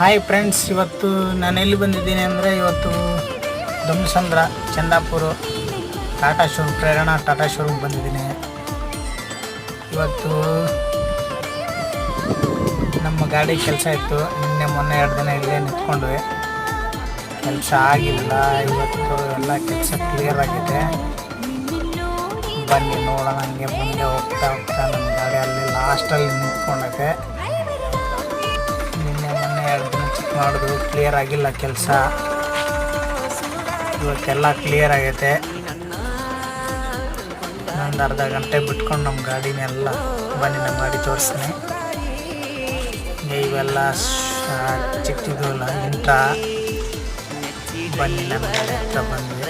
Hi friends ಇವತ್ತು ನಾನು ಎಲ್ಲಿ ಬಂದಿದ್ದೀನಿ ಅಂದರೆ ಇವತ್ತು ದುಮ್ಸಂದ್ರ ಚಂದಾಪುರ, ಟಾಟಾ ಶೋರೂಮ್, ಪ್ರೇರಣಾ ಟಾಟಾ ಶೋರೂಮ್ ಬಂದಿದ್ದೀನಿ. ಇವತ್ತು ನಮ್ಮ ಗಾಡಿ ಕೆಲಸ ಇತ್ತು. ನಿನ್ನೆ ಮೊನ್ನೆ ಎರಡು ದಿನ ಇಲ್ಲೇ ನಿಂತ್ಕೊಂಡ್ವಿ. ಕೆಲಸ ಆಗಿಲ್ಲ. ಇವತ್ತು ಎಲ್ಲ ಕೆಲಸ ಕ್ಲಿಯರ್ ಆಗಿದೆ. ಬನ್ನಿ ನೋಡೋಣ, ಹಂಗೆ ಮುಂದೆ ಹೋಗ್ತಾ ಹೋಗ್ತಾ ನಮ್ಮ ಗಾಡಿ ಅಲ್ಲಿ ಲಾಸ್ಟಲ್ಲಿ ನಿಂತ್ಕೊಂಡೈತೆ. ಮಾಡಿದ್ರು ಕ್ಲಿಯರ್ ಆಗಿಲ್ಲ ಕೆಲಸ. ಇವತ್ತೆಲ್ಲ ಕ್ಲಿಯರ್ ಆಗೈತೆ. ಒಂದು ಅರ್ಧ ಗಂಟೆ ಬಿಟ್ಕೊಂಡು ನಮ್ಮ ಗಾಡಿನೆಲ್ಲ ಬನ್ನಿ ನಮ್ಮ ಗಾಡಿ ತೋರಿಸ್ತೀನಿ. ಇವೆಲ್ಲ ಶ- ಚಿಕ್ಕ ಚಿಕ್ಕವಲ್ಲ ಇಂಟ ಬನ್ನಿ ನಮ್ಮ ಹತ್ರ ಬಂದ್ವಿ.